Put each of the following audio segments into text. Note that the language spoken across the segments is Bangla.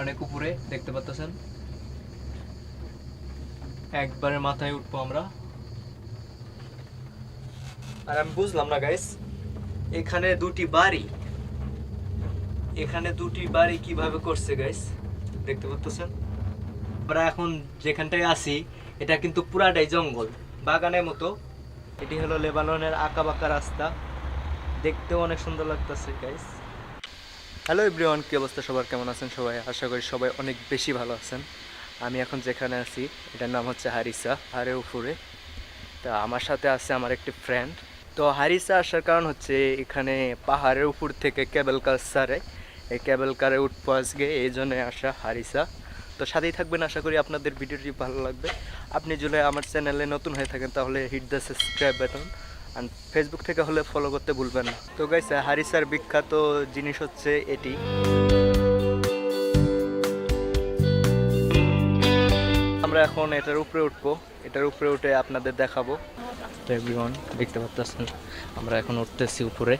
অনেক উপরে দেখতে পাচ্ছেন একবারে মাথায় উঠবো আমরা। আর আমি বুঝলাম না গাইস এখানে দুটি বাড়ি। এখানে দুটি বাড়ি কীভাবে করছে গাইস দেখতে পাচ্ছেন আমরা এখন যেখানটায় আছি, এটা কিন্তু পুরাটাই জঙ্গল, বাগানের মতো। এটি হলো লেবাননের আঁকা বাঁকা রাস্তা। দেখতেও অনেক সুন্দর লাগতেছে গাইস হ্যালো এভরিওয়ান কী অবস্থা? সবার কেমন আছেন সবাই? আশা করি সবাই অনেক বেশি ভালো আছেন। আমি এখন যেখানে আছি, এটার নাম হচ্ছে হারিসা হারে উপরে। তা আমার সাথে আছে আমার একটি ফ্রেন্ড তো হারিসা আসার কারণ হচ্ছে এখানে পাহাড়ের উপর থেকে কেবল কার সারে, এই কেবল কারে উঠবো আজকে, এই জন্য আসা হারিসা। তো সাথেই থাকবেন, আশা করি আপনাদের ভিডিওটি ভালো লাগবে। আপনি যদি আমার চ্যানেলে নতুন হয়ে থাকেন, তাহলে হিট দ্য সাবস্ক্রাইব বাটন আর ফেসবুক থেকে হলে ফলো করতে ভুলবেন না। তো গাইস হারিসার বিখ্যাত জিনিস হচ্ছে এটি। আমরা এখন এটার উপরে উঠবো। এটার উপরে উঠে আপনাদের দেখাবো। তো এভরিওয়ান দেখতে পাচ্ছেন আমরা এখন উঠতেছি উপরে।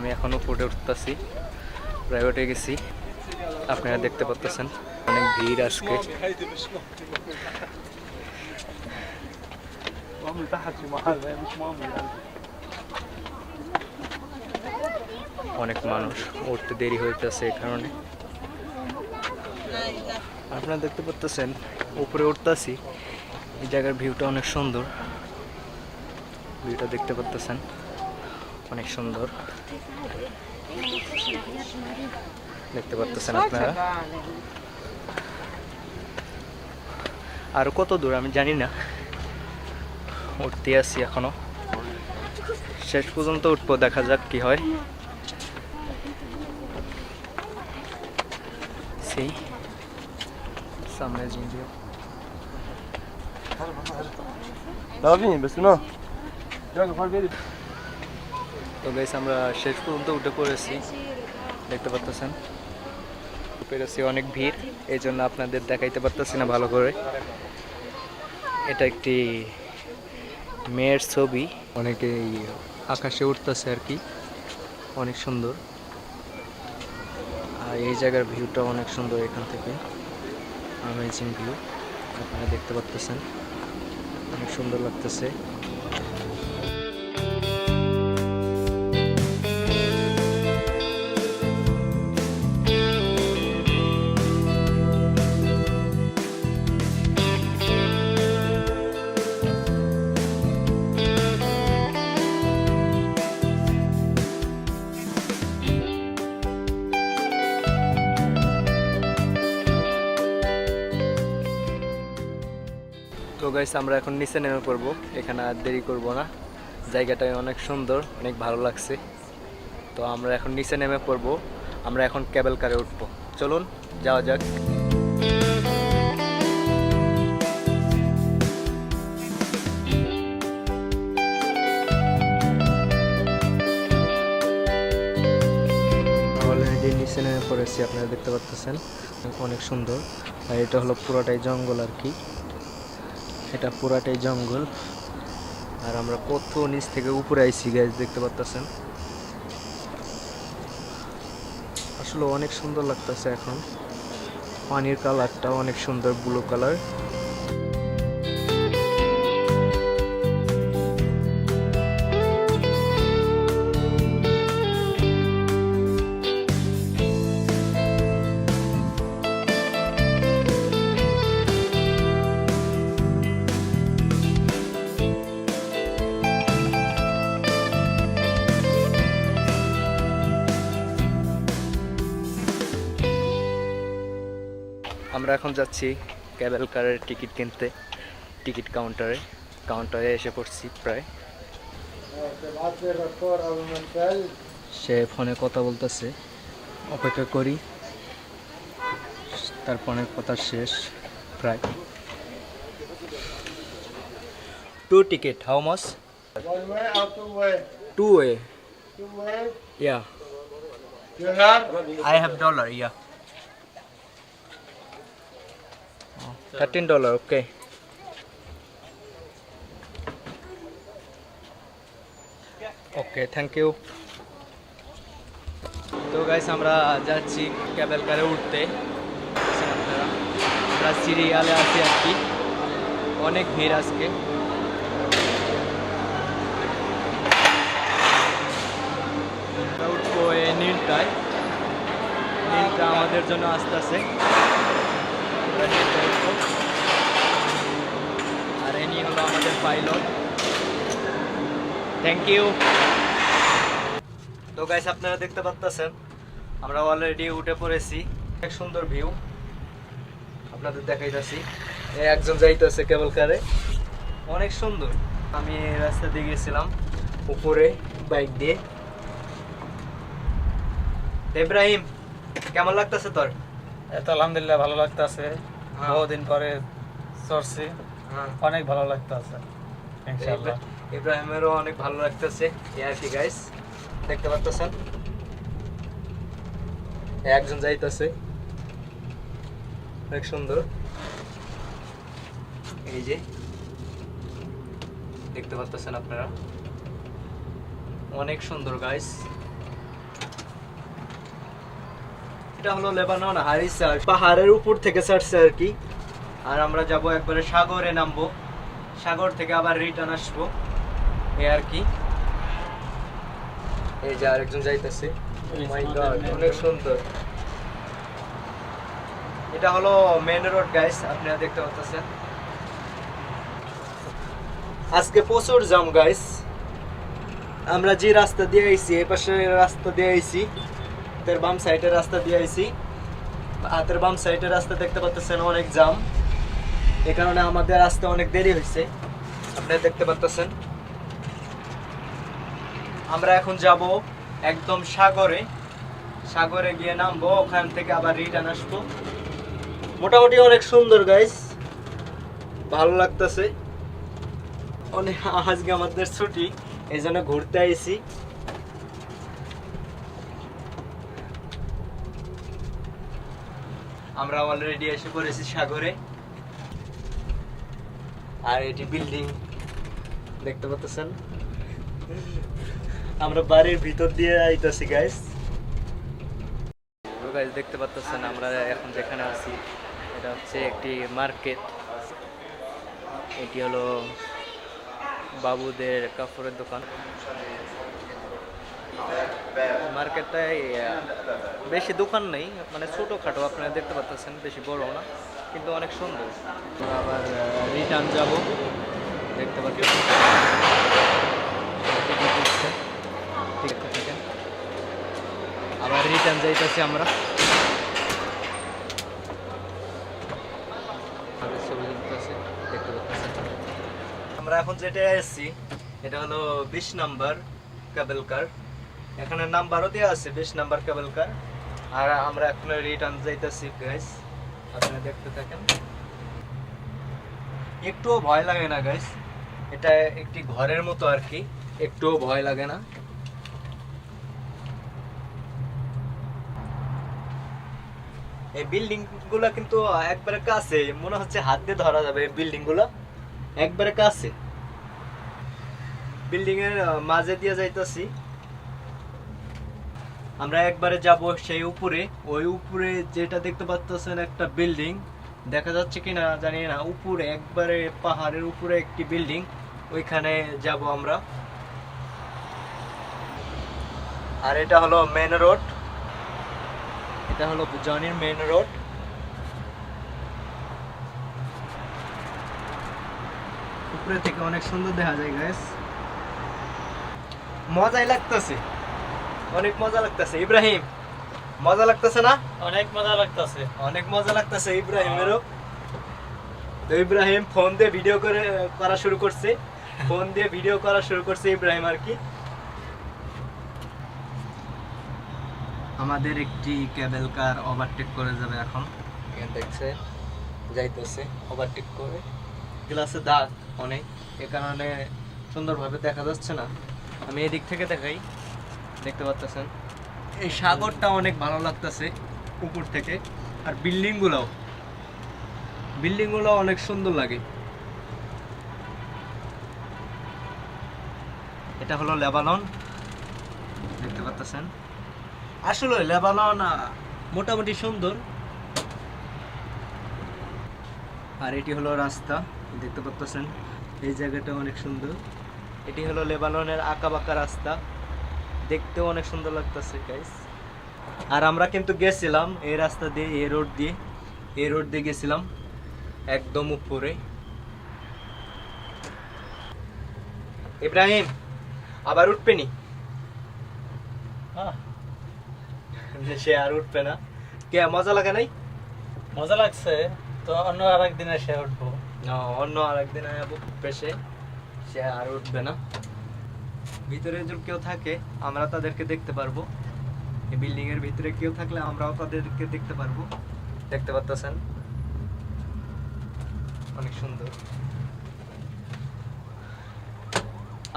আমি এখনও ফুটে উঠতেছি। প্রাইভেটে গেছি। আপনারা দেখতে পাচ্তেছেন অনেক ভিড় আজকে। অনেক মানুষ, উঠতে দেরি হইতেছে এ কারণে। আপনারা দেখতে পাচ্তেছেন উপরে উঠতেছি। এই জায়গার ভিউটা অনেক সুন্দর। ভিউটা দেখতে পাচ্তেছেন অনেক সুন্দর। দেখতে পারতেছেন আপনারা? আর কত দূর আমি জানি না। উঠতে আসি এখনও। শেষ পর্যন্ত উঠবো দেখা যাক কি হয়। সেই সামনে জিনিস Давай, তো গাইস আমরা শেষ পর্যন্ত উঠে পড়েছি। দেখতে পাচ্ছেন পেরেছি অনেক ভিড় এই জন্য আপনাদের দেখাইতে পারতেছি না ভালো করে। এটা একটি মেয়ের ছবি। অনেকেই আকাশে উঠতেছে আর কি। অনেক সুন্দর। আর এই জায়গার ভিউটা অনেক সুন্দর এখান থেকে। আমেজিং ভিউ আপনারা দেখতে পাচ্তেছেন অনেক সুন্দর লাগতেছে। তো গাইস আমরা এখন নিচে নেমে পড়ব। এখানে আর দেরি করব না। জায়গাটা অনেক সুন্দর, অনেক ভালো লাগছে। তো আমরা এখন নিচে নেমে পড়ব। আমরা এখন কেবল কারে উঠবো। চলুন, যাওয়া যাক। নিচে নেমে পড়েছি, আপনারা দেখতে পাচ্ছেন অনেক সুন্দর। আর এটা হলো পুরোটাই জঙ্গল আর কি। এটা পুরাটাই জঙ্গল। আর আমরা কত নিচ থেকে উপরে আইছি গাছ দেখতে পারতেছেন? আসলে অনেক সুন্দর লাগতেছে এখন। পানির কালারটা অনেক সুন্দর ব্লু কালার আমরা এখন যাচ্ছি ক্যাবেল কারের টিকিট কিনতে টিকিট কাউন্টারে। কাউন্টারে এসে পড়ছি প্রায়। সে ফোনে কথা বলতেছে। অপেক্ষা করি। তার ফোনের কথা শেষ প্রায়। Two ticket how much way? Two way. Yeah. You have? I have Thirteen dollar, okay. Okay thank you তো গাইস আমরা যাচ্ছি ক্যাবেল কারে উঠতে। আমরা সিরিয়ালে আছি আর কি। অনেক ভিড় আজকে। উঠবো এই নীলটায়। নীলটা আমাদের জন্য আসতেছে। আমরা আমাদের পাইলট থ্যাংক ইউ তো গাইস আপনারা দেখতে পাচ্ছেন আমরা অলরেডি উঠে পড়েছি। এক সুন্দর ভিউ আপনাদের দেখাইতেছি। একজন যাইতেছে কেবল কারে অনেক সুন্দর। আমি রাস্তা দিয়ে গেছিলাম উপরে বাইক দিয়ে। ইব্রাহিম কেমন লাগতেছে তোর? এত আলহামদুলিল্লাহ ভালো লাগতেছে। হ্যাঁ। বহুদিন পরে চড়ছি। অনেক ভালো লাগতেছে ইনশাআল্লাহ। ইব্রাহিমেরও অনেক ভালো লাগতেছে এই আর কি গাইস দেখতে পাচ্ছেন একজন যাইতেছে। অনেক সুন্দর। এই যে দেখতে পাচ্ছেন আপনারা? অনেক সুন্দর গাইস এটা হলো লেবানন হারিসার পাহাড়ের উপর থেকে ছাড়ছে আর কি। আর আমরা যাব একবারে সাগরে নামবো। সাগর থেকে আবার রিটার্ন আসব। এই আর কি। এই যে আরেকজন যাইতেছে। মাই গড অনেক সুন্দর। এটা হলো মেন রোড গাইস আপনারা দেখতে পাচ্ছেন আজকে প্রচুর জাম গাইস আমরা যে রাস্তা দিয়ে আইছি এই পাশে রাস্তা দিয়ে আইছি হাতের বাম সাইডের রাস্তা দিয়ে আইছি। হাতের বাম সাইডের রাস্তা দেখতে পাচ্ছেন অনেক জাম এই কারণে আমাদের আসতে অনেক দেরি হয়েছে। আপনারা দেখতে পাচ্ছেন আমরা এখন যাব একদম সাগরে। সাগরে গিয়ে নামবো, ওখান থেকে আবার রিটার্ন আসব। মোটামুটি অনেক সুন্দর গাইস ভালো লাগতেছে। অনেক, আজকে আমাদের ছুটি এই জন্য ঘুরতে আইছি। আমরা অলরেডি এসে পড়েছি সাগরে। আর এটি বিল্ডিং দেখতে পাচ্ছেন? আমরা বাড়ির ভিতর দিয়ে আইতাছি গাইস গাইস দেখতে পাচ্ছেন, আমরা এখন যেখানে আছি, এটা হচ্ছে একটি মার্কেট এটি হলো বাবুদের কাপড়ের দোকান। মার্কেটটায় বেশি দোকান নেই মানে ছোটোখাটো, আপনারা দেখতে পাচ্ছেন, বেশি বড় না। কিন্তু অনেক সুন্দর। আবার রিটার্ন যাব। দেখতে দিচ্ছে। টিকিট থাকেন আবার রিটার্ন যাইতেছি আমরা। আমরা এখন যেটা এসেছি, এটা হলো বিশ নাম্বার কেবল কার এখানে নাম্বারও দেওয়া আছে, বিশ নাম্বার কেবল কার আর আমরা এখন রিটার্ন যাইতেছি গাইস আপনারা দেখতে থাকেন। একটুও ভয় লাগে না গাইস এটা একটি ঘরের মতো আর কি, একটুও ভয় লাগে না। এই বিল্ডিংগুলা কিন্তু একবারে কাছে, মনে হচ্ছে হাত দিয়ে ধরা যাবে বিল্ডিংগুলা। একবারে কাছে। বিল্ডিং এর মাঝে দিয়ে যাইতাছি। আমরা একবারে যাব সেই উপরে। ওই উপরে যেটা দেখতে পাচ্ছেন একটা বিল্ডিং। দেখা যাচ্ছে কিনা জানি না। উপরে একবারে পাহাড়ের উপরে একটি বিল্ডিং। ওইখানে যাব আমরা। আর এটা হলো মেন রোড এটা হলো জনির মেন রোড উপরে থেকে অনেক সুন্দর দেখা যায় গাইস মজাই লাগতেছে। অনেক মজা লাগতেছে। ইব্রাহিম মজা লাগতেছে না? অনেক মজা লাগতেছে। অনেক মজা লাগতেছে ইব্রাহিমেরও। তো ইব্রাহিম ফোন দিয়ে ভিডিও করে করা শুরু করছে। ফোন দিয়ে ভিডিও করা শুরু করছে ইব্রাহিম আর কি। আমাদের একটি ক্যাবেল কার ওভারটেক করে যাবে এখন। এখানে দেখছে যাইতেছে ওভারটেক করে। গ্লাসে দাগ অনেক। এ কারণে সুন্দরভাবে দেখা যাচ্ছে না। আমি এদিক থেকে দেখাই। দেখতে পাচ্ছেন এই সাগরটা অনেক ভালো লাগতেছে উপর থেকে। আর বিল্ডিংগুলোও। বিল্ডিংগুলো অনেক সুন্দর লাগে। এটা হলো লেবানন। দেখতে পাচ্ছেন আসলে লেবানন মোটামুটি সুন্দর। আর এটি হলো রাস্তা। দেখতে পাচ্ছেন এই জায়গাটা অনেক সুন্দর। এটি হলো লেবাননের আঁকা বাঁকা রাস্তা। দেখতেও অনেক সুন্দর লাগতেছে গাইস আর আমরা কিন্তু গেছিলাম এই রাস্তা দিয়ে এই রোড দিয়ে। এই রোড দিয়ে গেছিলাম একদম উপরে। ইব্রাহিম আবার উঠবে নি? সে আর উঠবে না। কে মজা লাগে নাই? মজা লাগছে তো অন্য আর একদিন এসে উঠবো। না, অন্য আরেকদিন উঠবে সে সে আর উঠবে না। ভিতরে যদি কেউ থাকে, আমরা তাদেরকে দেখতে পারব। এই বিল্ডিং এর ভিতরে কেউ থাকলে আমরাও তাদেরকে দেখতে পারব। দেখতে পাচ্ছেন অনেক সুন্দর।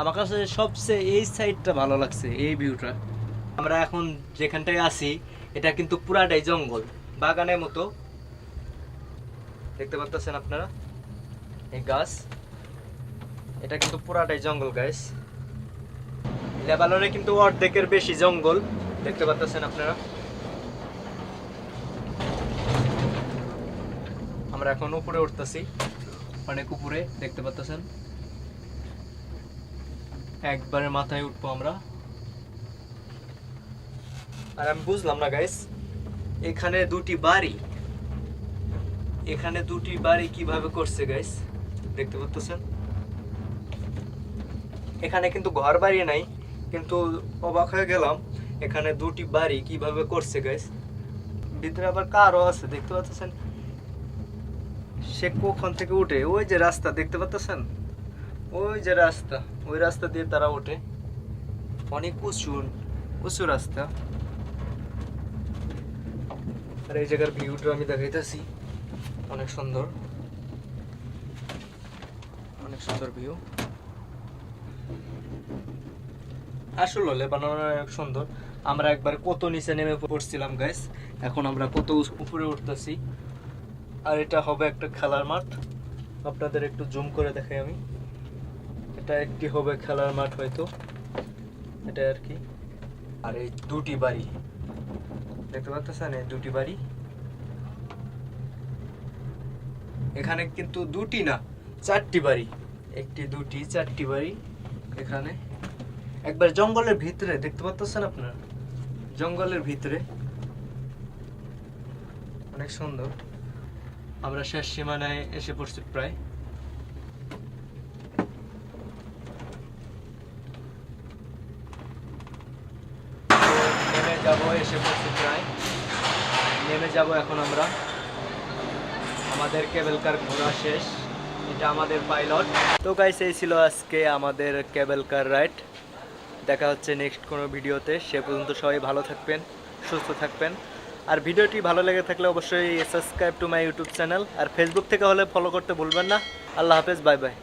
আমার কাছে সবচেয়ে এই সাইডটা ভালো লাগছে, এই ভিউটা আমরা এখন যেখানটায় আছি, এটা কিন্তু পুরাটাই জঙ্গল, বাগানের মতো। দেখতে পাচ্ছেন আপনারা? এই গাছ, এটা কিন্তু পুরাটাই জঙ্গল গাইস লেবাননে কিন্তু অর্ধেকের বেশি জঙ্গল। দেখতে পাচ্ছেন আপনারা। আমরা এখন উপরে উঠতেছি। অনেক উপরে, দেখতে পাচ্ছেন? একবারে মাথায় উঠবো আমরা। আর আমি বুঝলাম না গাইস এখানে দুটি বাড়ি। এখানে দুটি বাড়ি কীভাবে করছে গাইস দেখতে পাচ্ছেন? এখানে কিন্তু ঘর বাড়ি নাই। কিন্তু অবাক হয়ে গেলাম, এখানে দুটি বাড়ি কীভাবে করছে গাইস ভিতরে আবার কারও আছে, দেখতে পাচ্ছেন? সে কখন থেকে উঠে? ওই যে রাস্তা, দেখতে পাচ্ছেন? ওই যে রাস্তা, ওই রাস্তা দিয়ে তারা ওঠে। অনেক উঁচু উঁচু রাস্তা। আর এই জায়গার ভিউটা আমি দেখাইতেছি। অনেক সুন্দর। অনেক সুন্দর ভিউ আসলে লেবানন অনেক সুন্দর। আমরা একবার কত নিচে নেমে পড়ছিলাম গাইস এখন আমরা কত উপরে উঠতেছি। আর এটা হবে একটা খেলার মাঠ। আপনাদের একটু জুম করে দেখাই আমি। এটা একটি হবে খেলার মাঠ হয়তো। এটা আর কি। আর এই দুটি বাড়ি। দেখতে পাচ্ছেন? এই দুটি বাড়ি। এখানে কিন্তু দুটি না, চারটি বাড়ি। একটি, দুটি, চারটি বাড়ি এখানে। একবার জঙ্গলের ভিতরে, দেখতে পাচ্ছেন আপনারা? জঙ্গলের ভিতরে। অনেক সুন্দর। আমরা শেষ সীমানায় এসে পড়ছি প্রায়। নেমে যাব, এসে পড়ছি প্রায়। নেমে যাব এখন আমরা। আমাদের কেবল কার ঘোরা শেষ। এটা আমাদের পাইলট। তো গাইস এই ছিল আজকে আমাদের কেবল কার রাইড। দেখা হচ্ছে নেক্সট কোনো ভিডিওতে। সে পর্যন্ত সবাই ভালো থাকবেন, সুস্থ থাকবেন। আর ভিডিওটি ভালো লেগে থাকলে অবশ্যই subscribe to my YouTube channel R Facebook থেকে হলে ফলো করতে ভুলবেন না। আল্লাহ হাফেজ বাই বাই